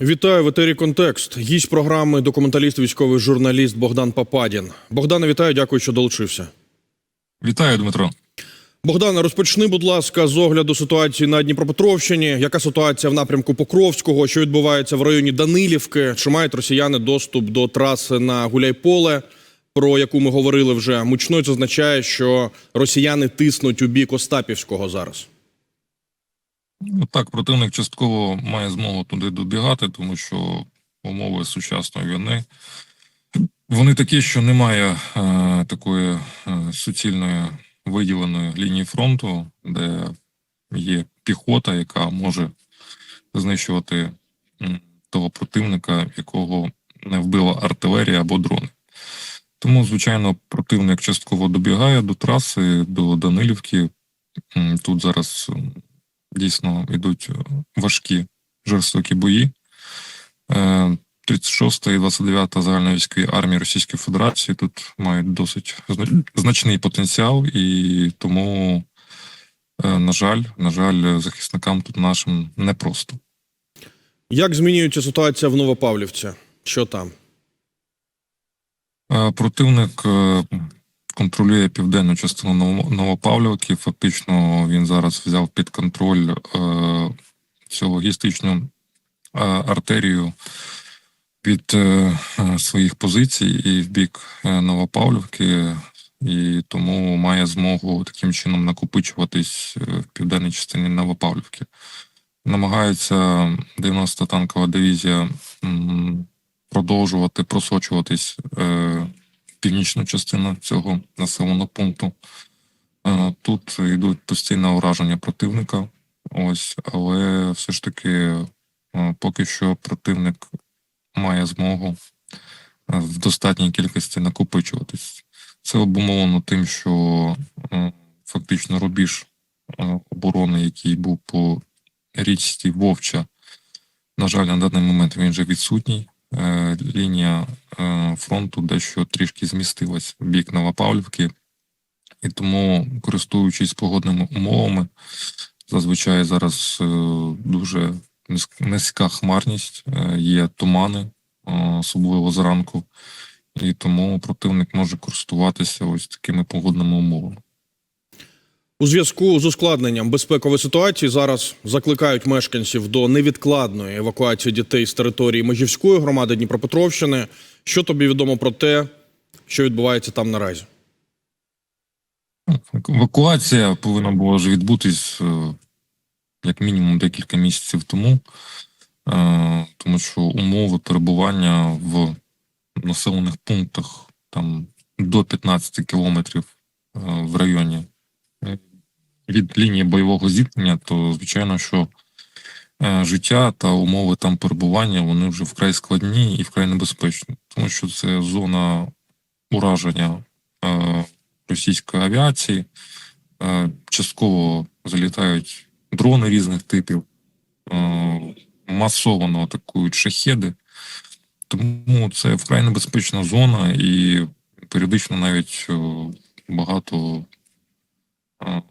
Вітаю в етері Контекст. Гість програми документаліст, військовий журналіст Богдан Пападін. Богдане, вітаю, дякую, що долучився. Вітаю, Дмитро. Богдане, розпочни, будь ласка, з огляду ситуації на Дніпропетровщині. Яка ситуація в напрямку Покровського? Що відбувається в районі Данилівки? Чи мають росіяни доступ до траси на Гуляйполе, про яку ми говорили вже? Мучно це означає, що росіяни тиснуть у бік Остапівського зараз. Ну, Так, противник частково має змогу туди добігати, тому що умови сучасної війни вони такі, що немає е, такої е, суцільної виділеної лінії фронту, де є піхота, яка може знищувати того противника, якого не вбила артилерія або дрони. Тому, звичайно, противник частково добігає до траси, до Данилівки. Тут зараз дійсно йдуть е, важкі жорстокі бої. Е, 36 і 29 загальновійської армії Російської Федерації тут мають досить значний потенціал, і тому, е, на жаль, на жаль, захисникам тут нашим непросто. Як змінюється ситуація в Новопавлівці? Що там? Противник контролює південну частину Ново- Новопавлівки. Фактично він зараз взяв під контроль е, цю логістичну е, артерію від е, своїх позицій і в бік е, Новопавлівки, і тому має змогу таким чином накопичуватись е, в південній частині Новопавлівки. Намагається 90-та танкова дивізія м, продовжувати просочуватись е, північну частину цього населеного пункту. Е, тут йдуть постійне ураження противника. Ось, але все ж таки, е, поки що противник має змогу е, в достатній кількості накопичуватись. Це обумовлено тим, що фактично рубіж оборони, який був по річці Вовча, на жаль, на даний момент він вже відсутній. Е, Лінія е, фронту дещо трішки змістилась в бік Новопавлівки, і тому, користуючись погодними умовами, зазвичай зараз е, дуже низька хмарність, є тумани, особливо зранку, і тому противник може користуватися ось такими погодними умовами. У зв'язку з ускладненням безпекової ситуації зараз закликають мешканців до невідкладної евакуації дітей з території Межівської громади Дніпропетровщини. Що тобі відомо про те, що відбувається там наразі? Евакуація повинна була вже відбутись е, як мінімум декілька місяців тому, е, тому що умови перебування в населених пунктах там до 15 кілометрів е, в районі від лінії бойового зіткнення, то звичайно, що е, життя та умови там перебування вони вже вкрай складні і вкрай небезпечні, тому що це зона ураження е, російської авіації. Е, Частково залітають дрони різних типів, е, масово атакують шахеди. Тому це вкрай небезпечна зона, і періодично навіть е, багато е,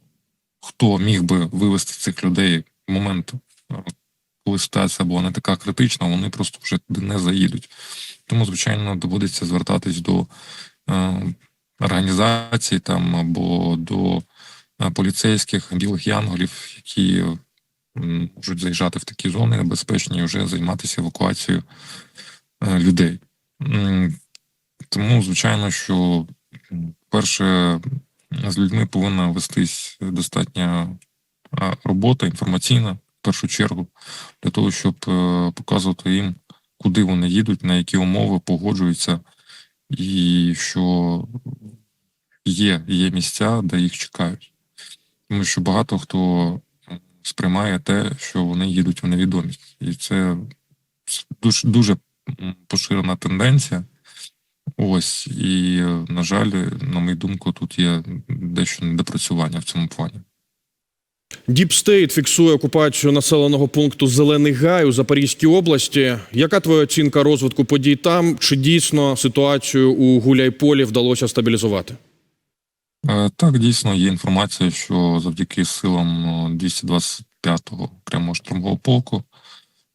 хто міг би вивести цих людей в момент, е, коли ситуація була не така критична, вони просто вже туди не заїдуть. Тому, звичайно, доводиться звертатись до е, організацій там або до е, поліцейських білих янголів, які м, можуть заїжджати в такі зони небезпечні і вже займатися евакуацією е, людей. Тому, звичайно, що перше з людьми повинна вестись достатня робота інформаційна в першу чергу, для того, щоб е, показувати їм, куди вони їдуть, на які умови погоджуються, і що є, є місця, де їх чекають. Тому що багато хто сприймає те, що вони їдуть в невідомість. І це дуже, дуже поширена тенденція. Ось, і, е, на жаль, на мою думку, тут є дещо недопрацювання в цьому плані. Діпстейт фіксує окупацію населеного пункту Зелений Гай у Запорізькій області. Яка твоя оцінка розвитку подій там? Чи дійсно ситуацію у Гуляйполі вдалося стабілізувати? Е, Так, дійсно є інформація, що завдяки силам е, 225-го прямо штурмового полку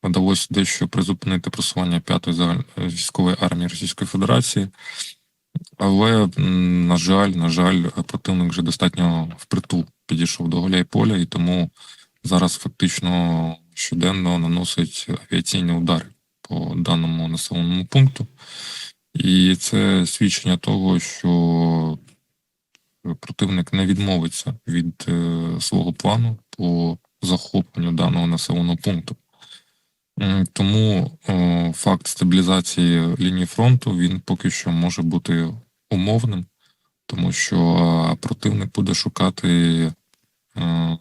вдалося дещо призупинити просування п'ятої загаль- військової армії Російської Федерації. Але, на жаль, на жаль, противник вже достатньо впритул підійшов до Гуляйполя, і тому зараз фактично щоденно наносить авіаційні удари по даному населеному пункту. І це свідчення того, що противник не відмовиться від е, свого плану по захопленню даного населеного пункту. М, Тому е, факт стабілізації лінії фронту він поки що може бути умовним, тому що е, противник буде шукати е,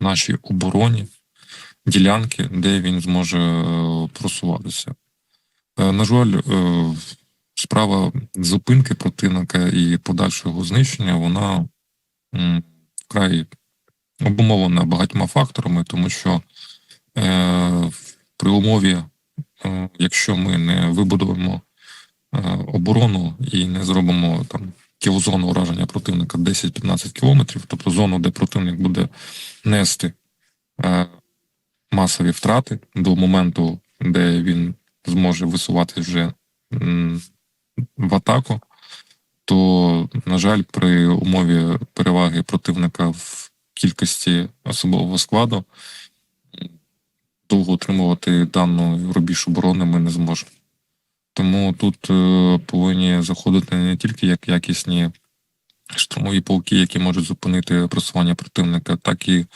нашій обороні ділянки, де він зможе е, просуватися. Е, На жаль, е, справа зупинки противника і подальшого знищення, вона вкрай обумовлена багатьма факторами, тому що е, при умові, е, якщо ми не вибудуємо е, оборону і не зробимо там кілозону ураження противника 10-15 кілометрів, тобто зону, де противник буде нести е, масові втрати до моменту, де він зможе висувати вже в атаку, то, на жаль, при умові переваги противника в кількості особового складу довго утримувати дану рубіж оборони ми не зможемо. Тому тут е, повинні заходити не тільки як якісні штурмові полки, які можуть зупинити просування противника, так і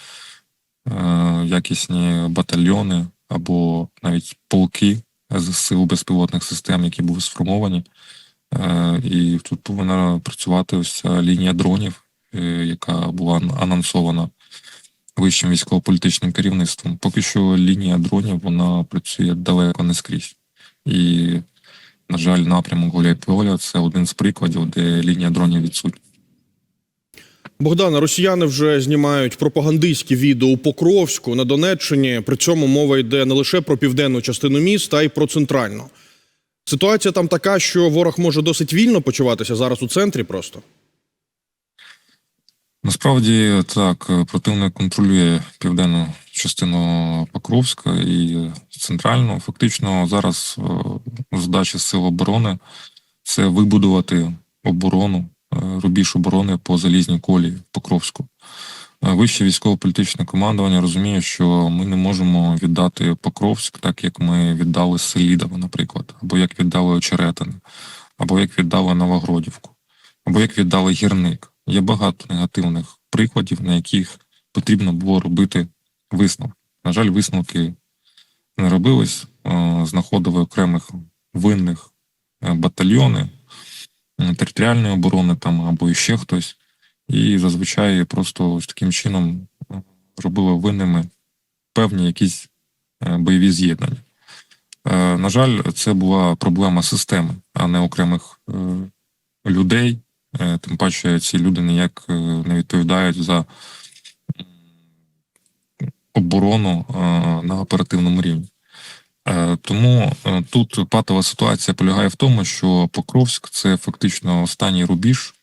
е, якісні батальйони або навіть полки з сил безпілотних систем, які були сформовані. Е, і тут повинна працювати ось ця лінія дронів, е, яка була анонсована вищим військово-політичним керівництвом. Поки що лінія дронів вона працює далеко не скрізь. І, на жаль, напрямок Гуляйполя це один з прикладів, де лінія дронів відсутня. Богдана, росіяни вже знімають пропагандистські відео у Покровську на Донеччині. При цьому мова йде не лише про південну частину міста, а й про центральну. Ситуація там така, що ворог може досить вільно почуватися зараз у центрі. Просто Насправді так, е, противник контролює південну частину Покровська і центральну. Фактично зараз е, задача сил оборони це вибудувати оборону, е, рубіж оборони по залізній колії Покровську. Вище військово-політичне командування розуміє, що ми не можемо віддати Покровськ, так як ми віддали Селідово, наприклад, або як віддали Очеретини, або як віддали Новогродівку, або як віддали гірник. Є багато негативних прикладів, на яких потрібно було робити висновки. На жаль, висновки не робились, знаходили окремих винних е, батальйони територіальної оборони там або іще хтось, і зазвичай просто ось таким чином е, робили винними певні якісь е, бойові з'єднання. На жаль, це була проблема системи, а не окремих людей. Е, Тим паче ці люди ніяк е, не відповідають за оборону е, на оперативному рівні. Тому тут патова ситуація полягає в тому, що Покровськ це фактично останній рубіж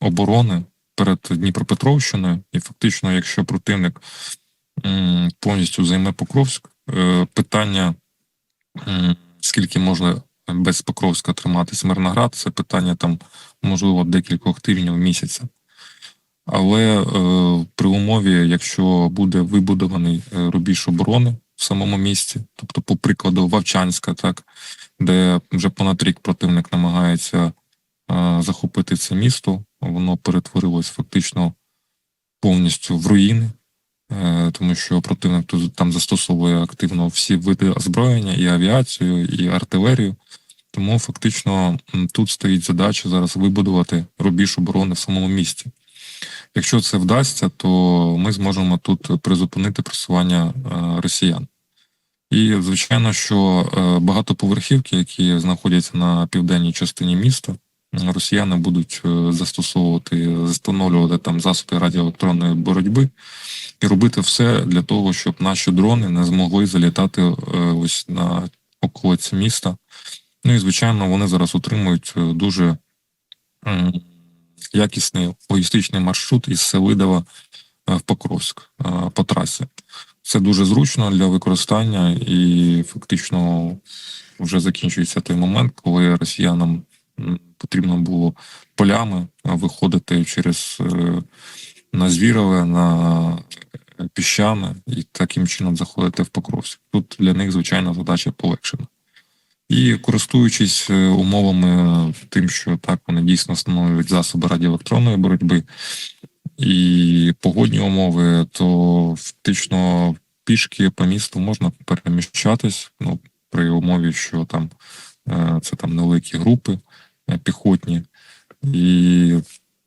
оборони перед Дніпропетровщиною, і фактично, якщо противник повністю займе Покровськ, питання, скільки може без Покровська триматись Мирноград, це питання там, можливо, декількох тижнів місяця. Але е, при умові, якщо буде вибудований е, рубіж оборони в самому місті, тобто, по прикладу, Вовчанська, так, де вже понад рік противник намагається е, захопити це місто, воно перетворилось фактично повністю в руїни, тому що противник тут там застосовує активно всі види озброєння, і авіацію, і артилерію. Тому фактично тут стоїть задача зараз вибудувати рубіж оборони в самому місті. Якщо це вдасться, то ми зможемо тут призупинити просування е, росіян. І звичайно, що е, багатоповерхівки, які знаходяться на південній частині міста, росіяни будуть е, застосовувати, встановлювати там засоби радіоелектронної боротьби і робити все для того, щоб наші дрони не змогли залітати е, ось на околиці міста. Ну і звичайно, вони зараз отримують е, дуже якісний логістичний маршрут із Селидова е, в Покровськ по трасі. це дуже зручно для використання, і фактично вже закінчується той момент, коли росіянам потрібно було полями виходити через на Звірове, на піщане і таким чином заходити в Покровськ. Тут для них, звичайно, задача полегшена. І користуючись е, умовами тим, що так вони дійсно становлять засоби радіоелектронної боротьби і погодні умови, то фактично пішки по місту можна переміщатись, ну, при умові, що там е, це там невеликі групи е, піхотні, і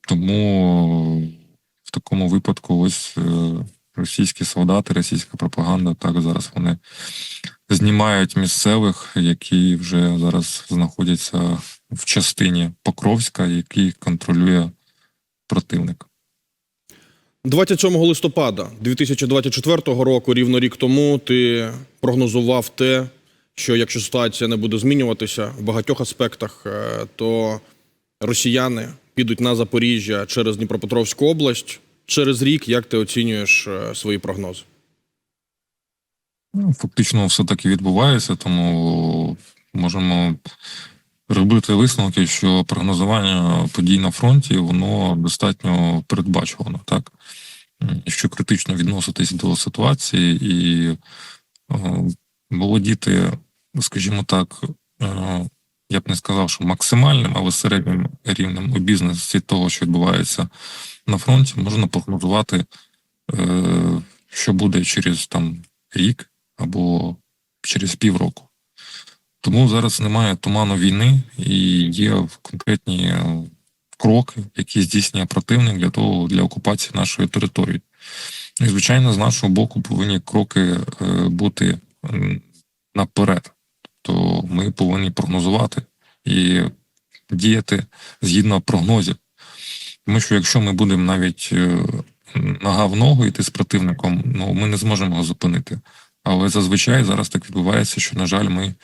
тому такому випадку ось е, російські солдати, російська пропаганда, так зараз вони знімають місцевих, які вже зараз знаходяться в частині Покровська, який контролює противник. 27 листопада 2024 року, рівно рік тому, ти прогнозував те, що якщо ситуація не буде змінюватися в багатьох аспектах, е, то росіяни підуть на Запоріжжя через Дніпропетровську область. Через рік, як ти оцінюєш е, свої прогнози? Ну, Фактично все так і відбувається, тому можемо робити висновки, що прогнозування подій на фронті воно достатньо передбачувано, так? Якщо критично відноситись до ситуації і е, володіти, скажімо так, е, я б не сказав, що максимальним, але середнім рівнем обізнаності того, що відбувається на фронті, можна прогнозувати, е, що буде через там рік або через півроку. Тому зараз немає туману війни і є конкретні е, кроки, які здійснює противник для того для окупації нашої території. І, звичайно, з нашого боку повинні кроки е, бути наперед. То ми повинні прогнозувати і діяти згідно прогнозів. Тому що якщо ми будемо навіть нога в ногу йти з противником, ну ми не зможемо його зупинити. Але зазвичай зараз так відбувається, що, на жаль, ми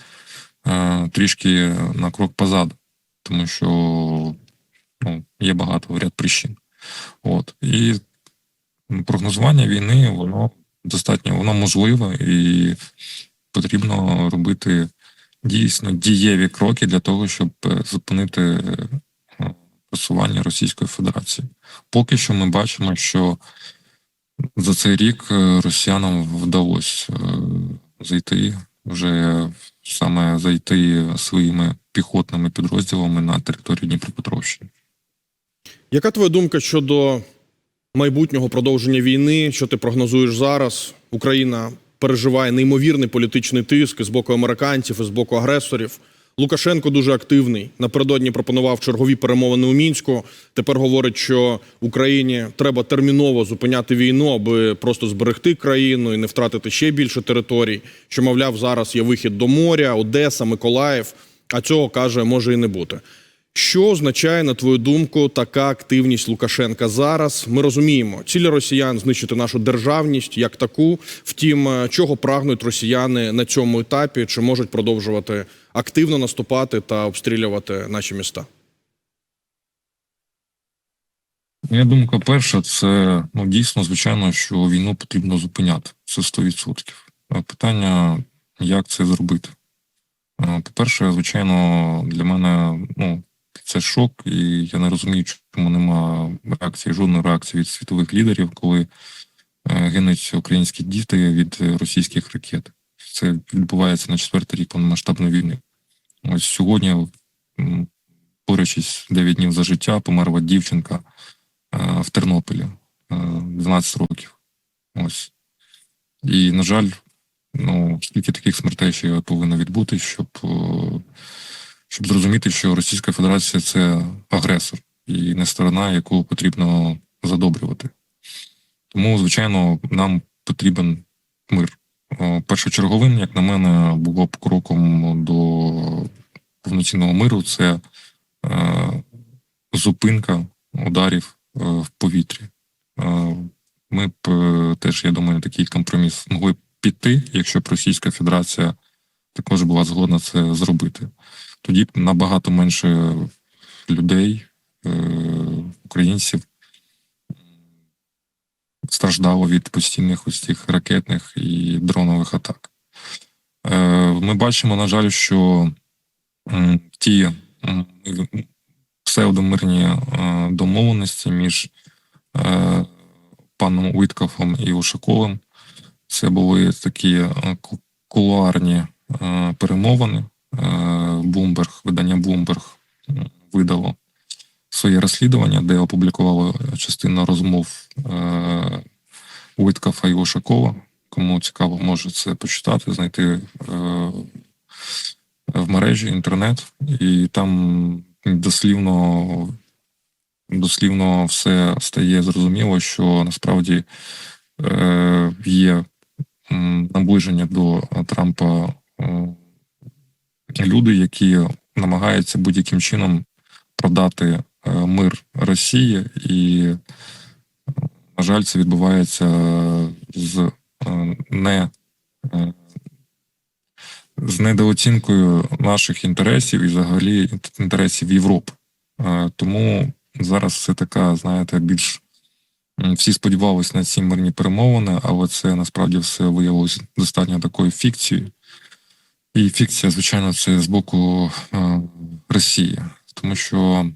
е, трішки на крок позаду, тому що ну, є багато ряд причин. От. І прогнозування війни, воно достатньо воно можливе і потрібно робити дійсно дієві кроки для того, щоб е, зупинити е, просування Російської Федерації. Поки що ми бачимо, що за цей рік е, росіянам вдалося зайти вже саме зайти своїми піхотними підрозділами на територію Дніпропетровщини. Яка твоя думка щодо майбутнього продовження війни? Що ти прогнозуєш зараз? Україна переживає неймовірний політичний тиск з боку американців і з боку агресорів. Лукашенко дуже активний. Напередодні пропонував чергові перемовини у мінську. Тепер говорить, що Україні треба терміново зупиняти війну, аби просто зберегти країну і не втратити ще більше територій. Що мовляв, зараз є вихід до моря, Одеса, Миколаїв. А цього каже, може і не бути. Що означає, на твою думку, така активність Лукашенка зараз? Ми розуміємо, цілі росіян знищити нашу державність як таку. Втім, е, чого прагнуть росіяни на цьому етапі? Чи можуть продовжувати активно наступати та обстрілювати наші міста? Моя думка перша, це ну дійсно, звичайно, що війну потрібно зупиняти. Це 100%. Питання, як це зробити? Е, По-перше, звичайно, для мене ну, це шок, і я не розумію, чому нема реакції, жодної реакції від світових лідерів, коли е, гинуть українські діти від е, російських ракет. Це відбувається на четвертий рік повномасштабної війни. Ось сьогодні, борючись 9 днів за життя, померла дівчинка е, в Тернополі, е, 12 років. Ось. І, на жаль, ну, скільки таких смертей ще повинно відбути, щоб, е, щоб зрозуміти, що Російська Федерація це агресор і не сторона, яку потрібно задобрювати. Тому, звичайно, нам потрібен мир. Першочерговим, як на мене, було б кроком до повноцінного миру це е, зупинка ударів е, в повітрі. Е, Ми б е, теж, я думаю, такий компроміс могли б піти, якщо б Російська Федерація також була згодна це зробити. Тоді набагато менше людей, е, українців, страждало від постійних ось цих ракетних і дронових атак. Е, Ми бачимо, на жаль, що ті псевдомирні е, домовленості між паном Уіткофом і Ушаковим. Це були такі кулуарні перемовини. Блумберг, видання Bloomberg видало своє розслідування, де опублікувало частину розмов е, Уіткофа і Ушакова. Кому цікаво, може це почитати, знайти е, в мережі інтернет, і там дослівно дослівно все стає зрозуміло, що насправді е, є наближення до Трампа е, люди, які намагаються будь-яким чином продати е, мир Росії, і, на жаль, це відбувається з е, не е, з недооцінкою наших інтересів і взагалі інтересів Європи. Тому зараз це така, знаєте, більш всі сподівалися на ці мирні перемовини, але це насправді все виявилося достатньо такою фікцією. І фікція, звичайно, це з боку е, Росії, тому що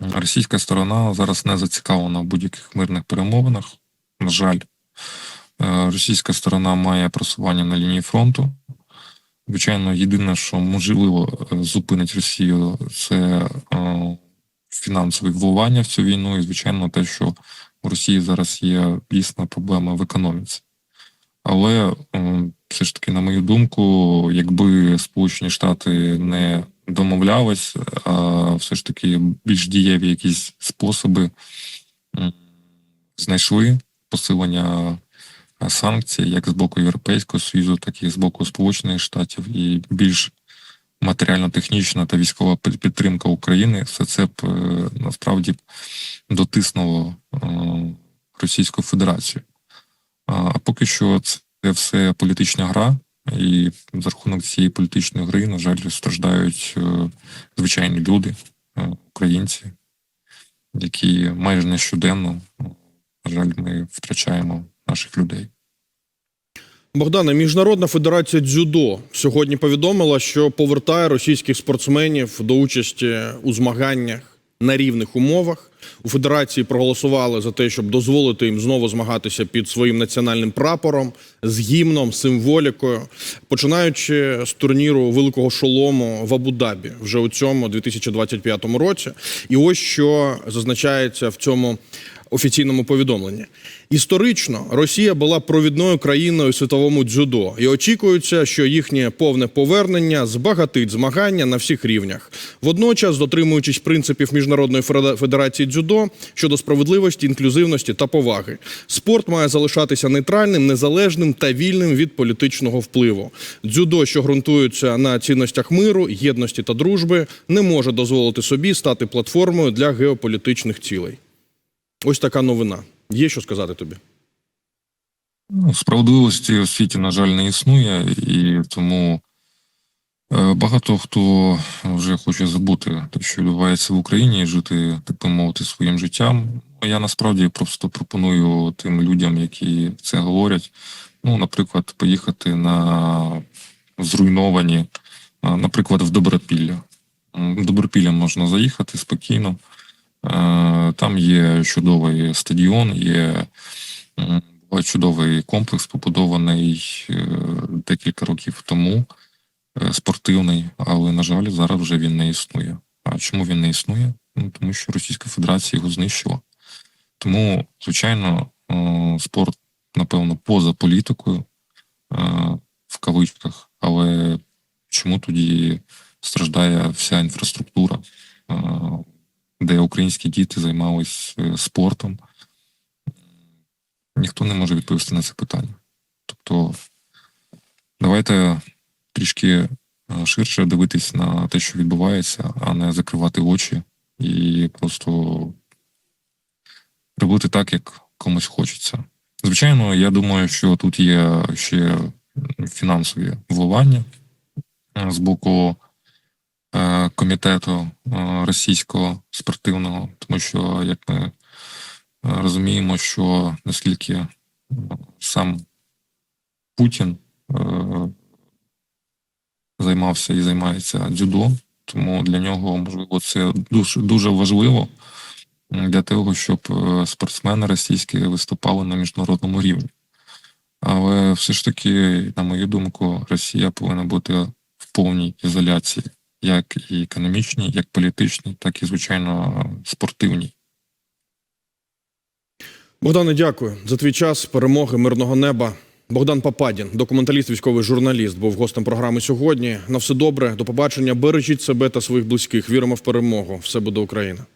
російська сторона зараз не зацікавлена в будь-яких мирних перемовинах. На жаль, Е, російська сторона має просування на лінії фронту. Звичайно, єдине, що можливо е, зупинить Росію, це фінансове вливання в цю війну, і звичайно, те, що у Росії зараз є дійсна проблема в економіці. Але все ж таки, на мою думку, якби Сполучені Штати не домовлялись, а все ж таки більш дієві якісь способи знайшли посилення санкцій, як з боку Європейського Союзу, так і з боку Сполучених Штатів, і більш матеріально-технічна та військова підтримка України, все це б е, насправді дотиснуло е, Російську Федерацію. А поки що це все політична гра, і за рахунок цієї політичної гри, на жаль, страждають е, звичайні люди, е, українці, які майже нещоденно, е, на жаль, ми втрачаємо наших людей. Богдане, Міжнародна федерація дзюдо сьогодні повідомила, що повертає російських спортсменів до участі у змаганнях на рівних умовах. У федерації проголосували за те, щоб дозволити їм знову змагатися під своїм національним прапором з гімном, символікою, починаючи з турніру Великого Шолому в Абу-Дабі вже у цьому 2025 році. І ось що зазначається в цьому офіційному повідомленні. Історично Росія була провідною країною світовому дзюдо, і очікується, що їхнє повне повернення збагатить змагання на всіх рівнях. Водночас, дотримуючись принципів Міжнародної федерації дзюдо щодо справедливості, інклюзивності та поваги, спорт має залишатися нейтральним, незалежним та вільним від політичного впливу. Дзюдо, що ґрунтується на цінностях миру, єдності та дружби, не може дозволити собі стати платформою для геополітичних цілей. Ось така новина. Є що сказати тобі? Ну, Справедливості у світі, на жаль, не існує, і тому е, багато хто вже хоче забути те, що відбувається в Україні, і жити, так би мовити, своїм життям. Я насправді просто пропоную тим людям, які це говорять, ну, наприклад, поїхати на зруйновані, наприклад, в Добропілля. В Добропілля можна заїхати спокійно. Е, Там є чудовий стадіон, є чудовий комплекс, побудований е, декілька років тому, е, спортивний, але, на жаль, зараз вже він не існує. А чому він не існує? Ну, тому що Російська Федерація його знищила. Тому, звичайно, спорт, напевно, поза політикою, в кавичках, але чому тоді страждає вся інфраструктура, де українські діти займались е, спортом? ніхто не може відповісти на це питання. Тобто, давайте трішки е, ширше дивитись на те, що відбувається, а не закривати очі і просто робити так, як комусь хочеться. Звичайно, я думаю, що тут є ще фінансові вливання е, з боку комітету е, російського спортивного, тому що як ми розуміємо, що наскільки е, сам Путін е, займався і займається дзюдо, тому для нього можливо це дуже дуже важливо для того, щоб е, спортсмени російські виступали на міжнародному рівні. Але все ж таки, на мою думку, Росія повинна бути в повній ізоляції, як і економічні, як політичні, так і звичайно спортивні. Богдане, дякую за твій час, перемоги, мирного неба. Богдан Пападін, документаліст, військовий журналіст, був гостем програми сьогодні. На все добре, до побачення. Бережіть себе та своїх близьких. Віримо в перемогу. Все буде Україна.